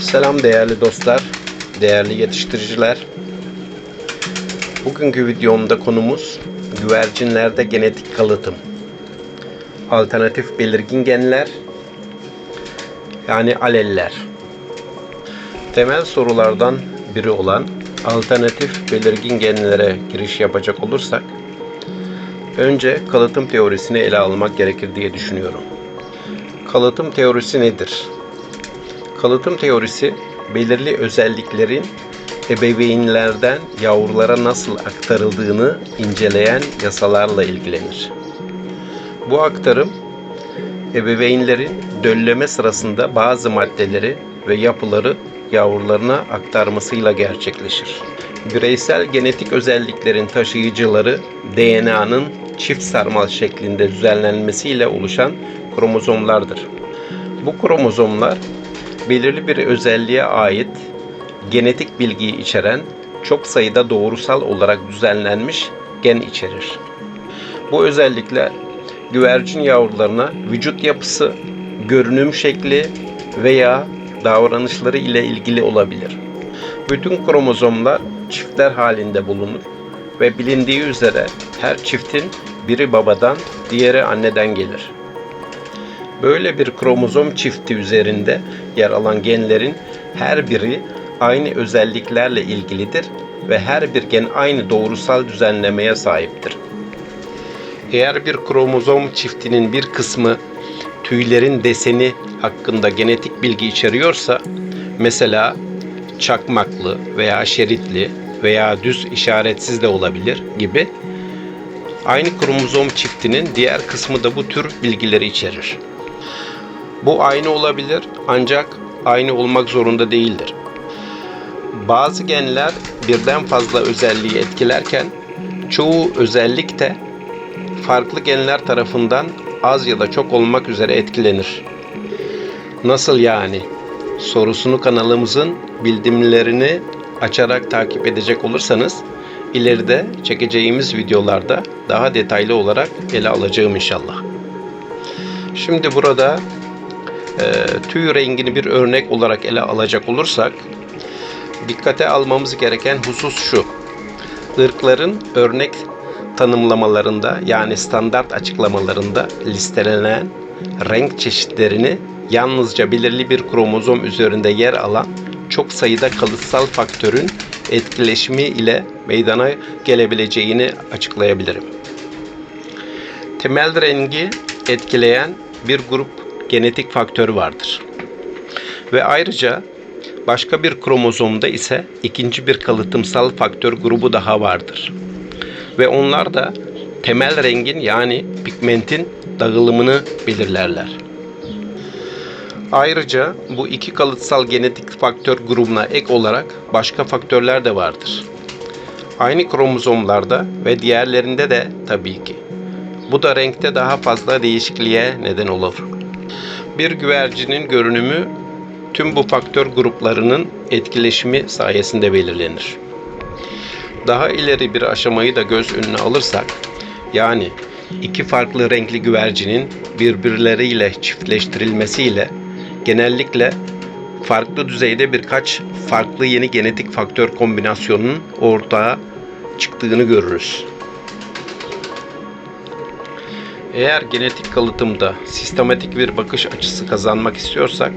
Selam değerli dostlar, değerli yetiştiriciler. Bugünkü videomda konumuz güvercinlerde genetik kalıtım. Alternatif belirgin genler yani aleller. Temel sorulardan biri olan alternatif belirgin genlere giriş yapacak olursak önce kalıtım teorisini ele almak gerekir diye düşünüyorum. Kalıtım teorisi nedir? Kalıtım teorisi belirli özelliklerin ebeveynlerden yavrulara nasıl aktarıldığını inceleyen yasalarla ilgilenir. Bu aktarım ebeveynlerin dölleme sırasında bazı maddeleri ve yapıları yavrularına aktarmasıyla gerçekleşir. Bireysel genetik özelliklerin taşıyıcıları DNA'nın çift sarmal şeklinde düzenlenmesiyle oluşan kromozomlardır. Bu kromozomlar belirli bir özelliğe ait genetik bilgiyi içeren çok sayıda doğrusal olarak düzenlenmiş gen içerir. Bu özellikler güvercin yavrularına vücut yapısı, görünüm şekli veya davranışları ile ilgili olabilir. Bütün kromozomlar çiftler halinde bulunur ve bilindiği üzere her çiftin biri babadan, diğeri anneden gelir. Böyle bir kromozom çifti üzerinde yer alan genlerin her biri aynı özelliklerle ilgilidir ve her bir gen aynı doğrusal düzenlemeye sahiptir. Eğer bir kromozom çiftinin bir kısmı tüylerin deseni hakkında genetik bilgi içeriyorsa, mesela çakmaklı veya şeritli veya düz işaretsiz de olabilir gibi, aynı kromozom çiftinin diğer kısmı da bu tür bilgileri içerir. Bu aynı olabilir ancak aynı olmak zorunda değildir. Bazı genler birden fazla özelliği etkilerken çoğu özellik de farklı genler tarafından az ya da çok olmak üzere etkilenir. Nasıl yani? Sorusunu kanalımızın bildirimlerini açarak takip edecek olursanız ileride çekeceğimiz videolarda daha detaylı olarak ele alacağım inşallah. Şimdi burada tüy rengini bir örnek olarak ele alacak olursak dikkate almamız gereken husus şu. Irkların örnek tanımlamalarında yani standart açıklamalarında listelenen renk çeşitlerini yalnızca belirli bir kromozom üzerinde yer alan çok sayıda kalıtsal faktörün etkileşimi ile meydana gelebileceğini açıklayabilirim. Temel rengi etkileyen bir grup genetik faktör vardır. Ve ayrıca başka bir kromozomda ise ikinci bir kalıtımsal faktör grubu daha vardır. Ve onlar da temel rengin yani pigmentin dağılımını belirlerler. Ayrıca bu iki kalıtsal genetik faktör grubuna ek olarak başka faktörler de vardır. Aynı kromozomlarda ve diğerlerinde de tabii ki. Bu da renkte daha fazla değişikliğe neden olur. Bir güvercinin görünümü tüm bu faktör gruplarının etkileşimi sayesinde belirlenir. Daha ileri bir aşamayı da göz önüne alırsak, yani iki farklı renkli güvercinin birbirleriyle çiftleştirilmesiyle genellikle farklı düzeyde birkaç farklı yeni genetik faktör kombinasyonunun ortaya çıktığını görürüz. Eğer genetik kalıtımda sistematik bir bakış açısı kazanmak istiyorsak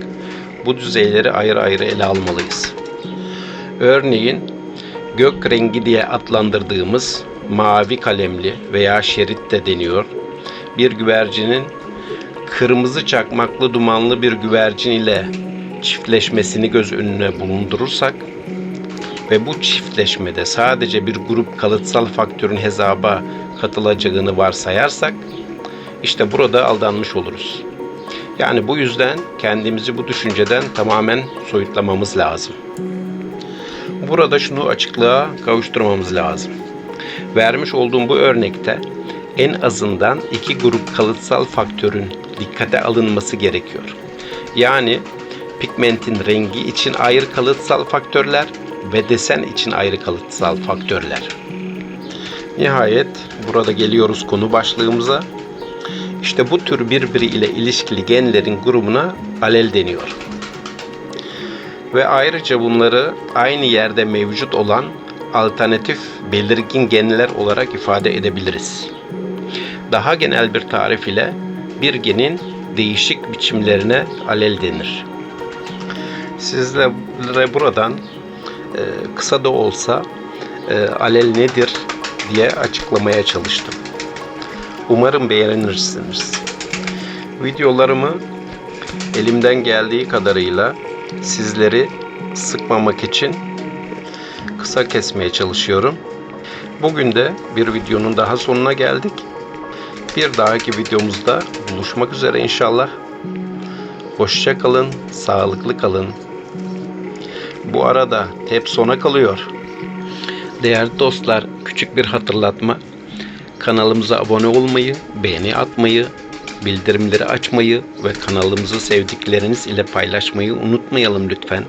bu düzeyleri ayrı ayrı ele almalıyız. Örneğin gök rengi diye adlandırdığımız mavi kalemli veya şerit de deniyor. Bir güvercinin kırmızı çakmaklı dumanlı bir güvercin ile çiftleşmesini göz önüne bulundurursak ve bu çiftleşmede sadece bir grup kalıtsal faktörün hesaba katılacağını varsayarsak işte burada aldanmış oluruz. Yani bu yüzden kendimizi bu düşünceden tamamen soyutlamamız lazım. Burada şunu açıklığa kavuşturmamız lazım. Vermiş olduğum bu örnekte en azından iki grup kalıtsal faktörün dikkate alınması gerekiyor. Yani pigmentin rengi için ayrı kalıtsal faktörler ve desen için ayrı kalıtsal faktörler. Nihayet burada geliyoruz konu başlığımıza. İşte bu tür birbiriyle ilişkili genlerin grubuna alel deniyor. ve ayrıca bunları aynı yerde mevcut olan alternatif belirgin genler olarak ifade edebiliriz. Daha genel bir tarif ile bir genin değişik biçimlerine alel denir. Sizlere buradan e, kısa da olsa e, alel nedir diye açıklamaya çalıştım. Umarım beğenirsiniz. Videolarımı elimden geldiği kadarıyla sizleri sıkmamak için kısa kesmeye çalışıyorum. Bugün de bir videonun daha sonuna geldik. Bir dahaki videomuzda buluşmak üzere inşallah. Hoşça kalın, sağlıklı kalın. Bu arada hep sona kalıyor. Değerli dostlar, küçük bir hatırlatma. Kanalımıza abone olmayı, beğeni atmayı, bildirimleri açmayı ve kanalımızı sevdikleriniz ile paylaşmayı unutmayalım lütfen.